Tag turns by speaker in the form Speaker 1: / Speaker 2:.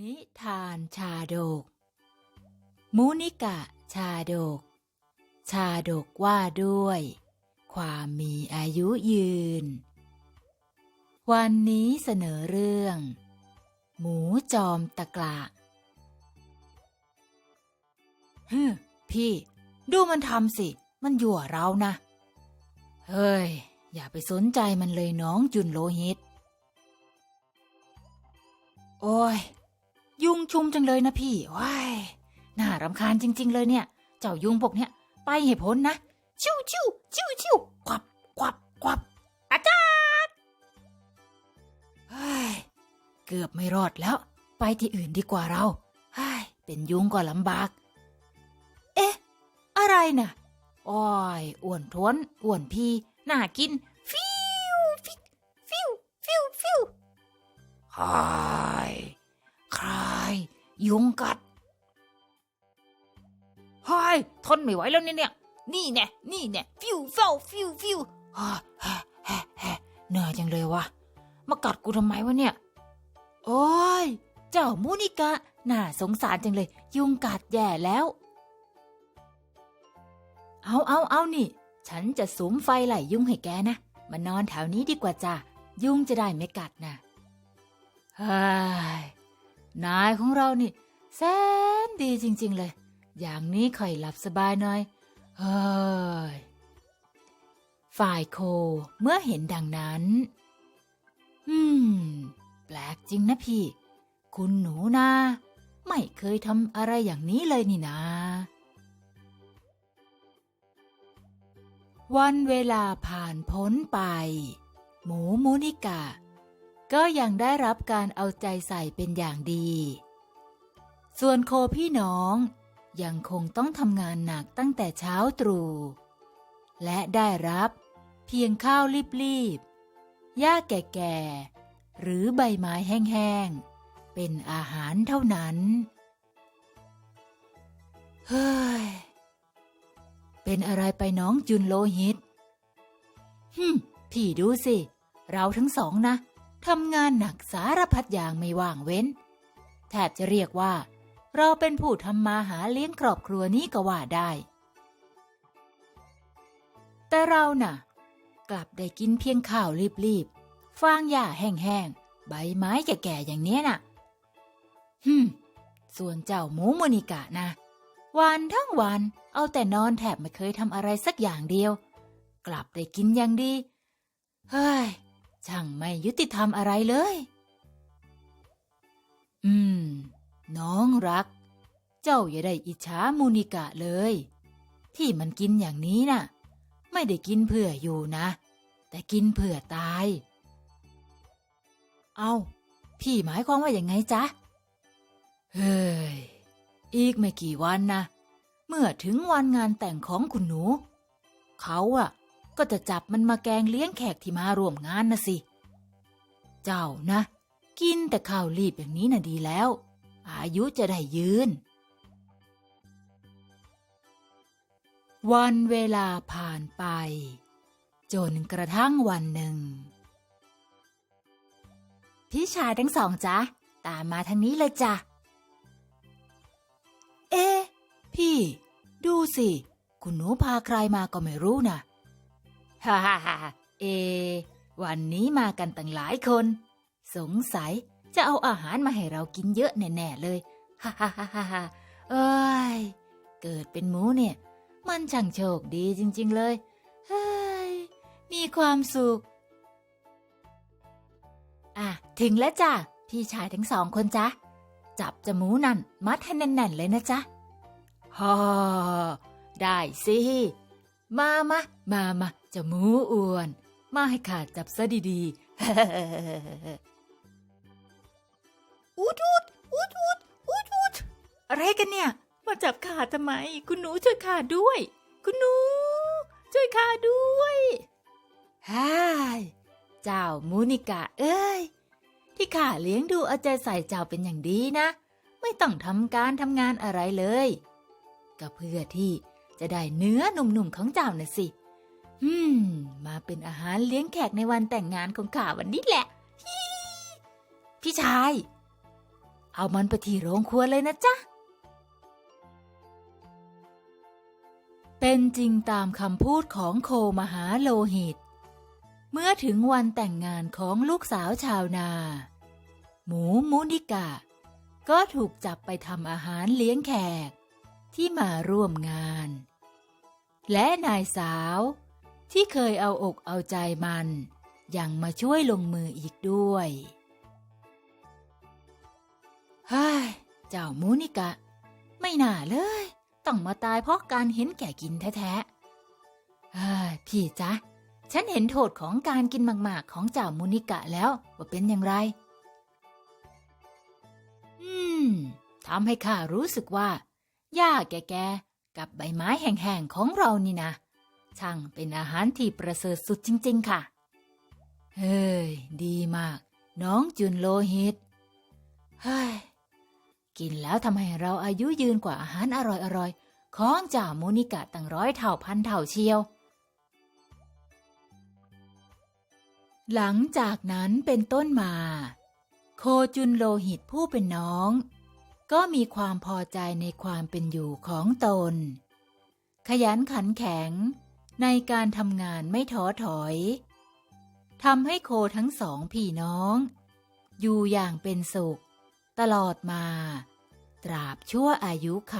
Speaker 1: นิทานชาดก มุนิกะชาดก ชาดกว่าด้วย ความมีอายุยืน วันนี้เสนอเรื่อง หมูจอมตะกละฮึพี่ ดูมันทำสิ มันยั่วเรานะ เฮ้ย อย่าไปสนใจมันเลยน้องจุนโลหิต โอ้ย ยุงชุมจังเลยนะพี่ว้ายน่ารำคาญจริง ๆ เลยเนี่ย เจ้ายุงพวกเนี้ยไปให้พ้นนะ ชิวชิวชิวชิวควับควับควับอาจารย์เกือบไม่รอดแล้ว ไปที่อื่นดีกว่าเราเฮ้เป็นยุงก็ลำบาก เอ๊ะ อะไรน่ะอ้อยอ้วนท้วนอ้วนพี่น่ากิน ฟิวฟิวฟิวฟิวฟิวหาย ยุงกัดหายทนไม่ไหวแล้วเนี่ยเนี่ยนี่แน่นี่แน่ฟิวเฝ้าฟิวฟิวเหนื่อยจังเลยวะมากัดกูทำไมวะเนี่ย โอ้ย เจ้ามูนิกะ น่าสงสารจังเลย ยุงกัดแย่แล้ว เอาเอาเอานี่ ฉันจะสุมไฟไหลยุงให้แกนะ มานอนแถวนี้ดีกว่าจ้ะ ยุงจะได้ไม่กัดนะเฮ้ย นายของเรานี่ แสนดีจริง ๆ เลย อย่างนี้ค่อยหลับสบายหน่อย เฮ้ย ฝ่ายโคเมื่อเห็นดังนั้น อืม แปลกจริงนะพี่ คุณหนูนา ไม่เคยทำอะไรอย่างนี้เลยนี่นาวันเวลาผ่านพ้นไป หมูมูนิกะ ก็ยังได้รับการเอาใจใส่เป็นอย่างดี ส่วนโคพี่น้องยังคงต้องทำงานหนักตั้งแต่เช้าตรู่และได้รับเพียงข้าวรีบๆหญ้าแก่ๆ หรือใบไม้แห้งๆ เป็นอาหารเท่านั้น เฮ้ย เป็นอะไรไปน้องจุนโลหิตฮึมพี่ดูสิ เราทั้งสองนะ ทำงานหนักสารพัดอย่างไม่ว่างเว้น แทบจะเรียกว่า เราเป็นผู้ทำมาหาเลี้ยงครอบครัวนี้ก็ว่าได้ แต่เราน่ะ กลับได้กินเพียงข้าวรีบๆฟางหญ้าแห้งๆ ใบไม้แก่ๆอย่างเนี้ยน่ะฮึมส่วนเจ้าหมูโมนิกะนะ วันทั้งวันเอาแต่นอนแทบไม่เคยทำอะไรสักอย่างเดียว กลับได้กินอย่างดี เฮ้ย ช่างไม่ยุติธรรมอะไรเลย อืม น้องรัก เจ้าอย่าได้อิจฉามูนิกะเลย ที่มันกินอย่างนี้น่ะ ไม่ได้กินเพื่ออยู่นะ แต่กินเพื่อตาย เอา พี่หมายความว่าอย่างไงจ๊ะ เฮ้ย อีกไม่กี่วันนะ เมื่อถึงวันงานแต่งของคุณหนู เขาอะ ก็จะจับมันมาแกงเลี้ยงแขกที่มาร่วมงานนะสิ เจ้านะ กินแต่ข้าวรีบอย่างนี้น่ะดีแล้ว อายุจะได้ยืน วันเวลาผ่านไป จนกระทั่งวันหนึ่ง พี่ชายทั้งสองจ๊ะตามมาทางนี้เลยจ้ะ เอ๊พี่ ดูสิ คุณหนูพาใครมาก็ไม่รู้น่ะ ฮ่าฮ่าฮ่าเอะวันนี้มากันตั้งหลายคน สงสัยจะเอาอาหารมาให้เรากินเยอะแน่ๆเลย ฮ่าฮ่าฮ่าฮ่าเอ้ย เกิดเป็นหมูเนี่ย มันช่างโชคดีจริงๆเลยเฮ้ยมีความสุข อะ ถึงแล้วจ้ะ พี่ชายทั้งสองคนจ้ะ จับจมูนั่น มัดให้แน่นๆเลยนะจ๊ะฮ่าได้สิ มามามามา จะมูอ้วน มาให้ข้าจับซะดีๆอูดอูดอูดอูดอูดอูดอะไรกันเนี่ย มาจับขาทำไม คุณหนูช่วยข้าด้วย คุณหนู ช่วยข้าด้วยฮ่าเจ้ามูนิกะเอ้ย ที่ข้าเลี้ยงดูเอาใจใส่เจ้าเป็นอย่างดีนะ ไม่ต้องทำการทำงานอะไรเลย ก็เพื่อที่จะได้เนื้อหนุ่มๆของเจ้าน่ะสิ อืม มาเป็นอาหารเลี้ยงแขกในวันแต่งงานของข้าวันนี้แหละ พี่ชาย เอามันไปที่โรงครัวเลยนะจ๊ะ เป็นจริงตามคำพูดของโคมหาโลหิต เมื่อถึงวันแต่งงานของลูกสาวชาวนา หมูมูนิกะ ก็ถูกจับไปทำอาหารเลี้ยงแขกที่มาร่วมงาน และนายสาว ที่เคยเอาอกเอาใจมันยังมาช่วยลงมืออีกด้วยเฮ้ยเจ้ามูนิกะ ไม่น่าเลย ต้องมาตายเพราะการเห็นแก่กินแท้ๆเฮ้ยพี่จ๊ะ ฉันเห็นโทษของการกินมากๆ ของเจ้ามูนิกะแล้วว่าเป็นอย่างไร อืมทำให้ข้ารู้สึกว่าหญ้าแก่ๆกับใบไม้แห้งๆของเรานี่นะ ช่างเป็นอาหารที่ประเสริฐสุดจริง ๆ ค่ะ เฮ้ย ดีมาก น้องจุนโลหิต เฮ้ย กินแล้วทำให้เราอายุยืนกว่าอาหารอร่อยๆ ของจ่าโมนิกะตั้งร้อยเท่าพันเท่าเชียว หลังจากนั้นเป็นต้นมา โคจุนโลหิตผู้เป็นน้อง ก็มีความพอใจในความเป็นอยู่ของตน ขยันขันแข็ง ในการทำงานไม่ท้อถอยทำให้โคทั้งสองพี่น้อง อยู่อย่างเป็นสุข ตลอดมา ตราบชั่วอายุไข